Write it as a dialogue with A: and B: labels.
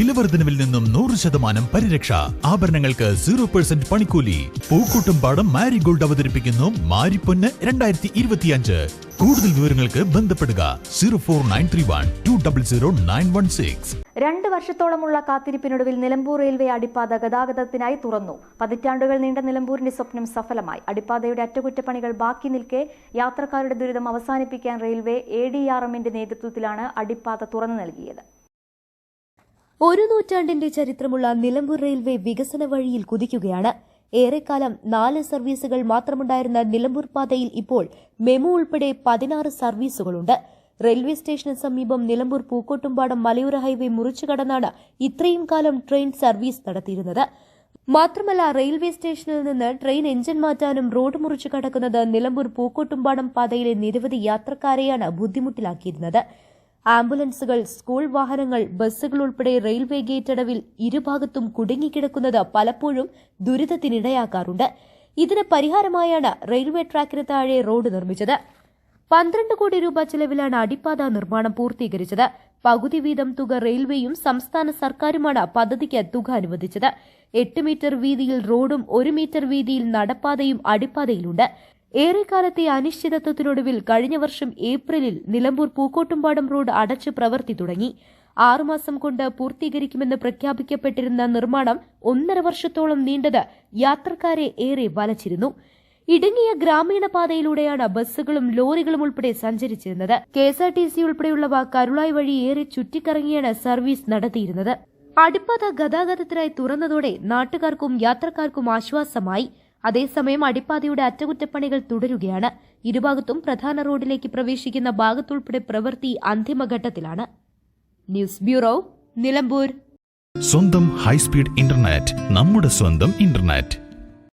A: വിലവർദ്ധനവിൽ നിന്നും നൂറ് ശതമാനം പരിരക്ഷ. ആഭരണങ്ങൾക്ക് സീറോ പെർസെന്റ് പണിക്കൂലി. പൂക്കൂട്ടും പാടം മാരിഗോൾഡ് അവതരിപ്പിക്കുന്നു മാരിപ്പൊന്ന് രണ്ടായിരത്തി ഇരുപത്തിയഞ്ച് കൂടുതൽ വിവരങ്ങൾക്ക് ബന്ധപ്പെടുക zero four nine three one two double zero nine one six.
B: രണ്ട് വർഷത്തോളമുള്ള കാത്തിരിപ്പിനൊടുവിൽ നിലമ്പൂർ റെയിൽവേ അടിപ്പാത ഗതാഗതത്തിനായി തുറന്നു. പതിറ്റാണ്ടുകൾ നീണ്ട നിലമ്പൂരിന്റെ സ്വപ്നം സഫലമായി. അടിപ്പാതയുടെ അറ്റകുറ്റപ്പണികൾ ബാക്കി നിൽക്കെ യാത്രക്കാരുടെ ദുരിതം അവസാനിപ്പിക്കാൻ റെയിൽവേ എ ഡി ആർ എമ്മിന്റെ നേതൃത്വത്തിലാണ് അടിപ്പാത തുറന്നു നൽകിയത്.
C: ഒരു നൂറ്റാണ്ടിന്റെ ചരിത്രമുള്ള നിലമ്പൂർ റെയിൽവേ വികസന വഴിയിൽ കുതിക്കുകയാണ്. ഏറെക്കാലം നാല് സർവീസുകൾ മാത്രമുണ്ടായിരുന്ന നിലമ്പൂർ പാതയിൽ ഇപ്പോൾ മെമു ഉൾപ്പെടെ പതിനാറ് സർവീസുകളുണ്ട്. റെയിൽവേ സ്റ്റേഷന് സമീപം നിലമ്പൂർ പൂക്കോട്ടുംപാടം മലയോര ഹൈവേ മുറിച്ചു കടന്നാണ് ഇത്രയും കാലം ട്രെയിൻ സർവീസ് നടത്തിയിരുന്നത്. മാത്രമല്ല റെയിൽവേ സ്റ്റേഷനിൽ നിന്ന് ട്രെയിൻ എഞ്ചിൻ മാറ്റാനും റോഡ് മുറിച്ചു കടക്കുന്നത് നിലമ്പൂർ പൂക്കോട്ടുംപാടം പാതയിലെ നിരവധി യാത്രക്കാരെയാണ് ബുദ്ധിമുട്ടിലാക്കിയിരുന്നത്. ആംബുലൻസുകൾ സ്കൂൾ വാഹനങ്ങൾ ബസ്സുകൾ ഉൾപ്പെടെ റെയിൽവേ ഗേറ്റ് അടവിൽ ഇരുഭാഗത്തും കുടുങ്ങിക്കിടക്കുന്നത് പലപ്പോഴും ദുരിതത്തിനിടയാക്കാറുണ്ട്. ഇതിന് പരിഹാരമായാണ് റെയിൽവേ ട്രാക്കിന് താഴെ റോഡ് നിർമ്മിച്ചത്. പന്ത്രണ്ട് കോടി രൂപ ചെലവിലാണ് അടിപ്പാത നിർമ്മാണം പൂർത്തീകരിച്ചത്. പകുതി വീതം തുക റെയിൽവേയും സംസ്ഥാന സർക്കാരുമാണ് പദ്ധതിക്ക് തുക അനുവദിച്ചത്. എട്ട് മീറ്റർ വീതിയിൽ റോഡും ഒരു മീറ്റർ വീതിയിൽ നടപ്പാതയും അടിപ്പാതയിലുണ്ട്. ഏറെക്കാലത്തെ അനിശ്ചിതത്വത്തിനൊടുവിൽ കഴിഞ്ഞ വർഷം ഏപ്രിലിൽ നിലമ്പൂർ പൂക്കോട്ടുംപാടം റോഡ് അടച്ച് പ്രവർത്തി തുടങ്ങി. ആറുമാസം കൊണ്ട് പൂർത്തീകരിക്കുമെന്ന് പ്രഖ്യാപിക്കപ്പെട്ടിരുന്ന നിർമ്മാണം ഒന്നര വർഷത്തോളം നീണ്ടത് യാത്രക്കാരെ ഏറെ വലച്ചിരുന്നു. ഇടുങ്ങിയ ഗ്രാമീണ പാതയിലൂടെയാണ് ബസ്സുകളും ലോറികളും ഉൾപ്പെടെ സഞ്ചരിച്ചിരുന്നത്. K S R T C ഉൾപ്പെടെയുള്ളവ കരുളായി വഴി ഏറെ ചുറ്റിക്കറങ്ങിയാണ് സർവീസ് നടത്തിയിരുന്നത്. അടിപ്പാത ഗതാഗതത്തിനായി തുറന്നതോടെ നാട്ടുകാർക്കും യാത്രക്കാർക്കും ആശ്വാസമായി. അതേസമയം അടിപ്പാതയുടെ അറ്റകുറ്റപ്പണികൾ തുടരുകയാണ്. ഇരുഭാഗത്തും പ്രധാന റോഡിലേക്ക് പ്രവേശിക്കുന്ന ഭാഗത്തുൾപ്പെടെ പ്രവൃത്തി അന്തിമഘട്ടത്തിലാണ്. News bureau Nilambur.
A: സ്വന്തം ഹൈസ്പീഡ് ഇന്റർനെറ്റ് നമ്മുടെ സ്വന്തം ഇന്റർനെറ്റ്.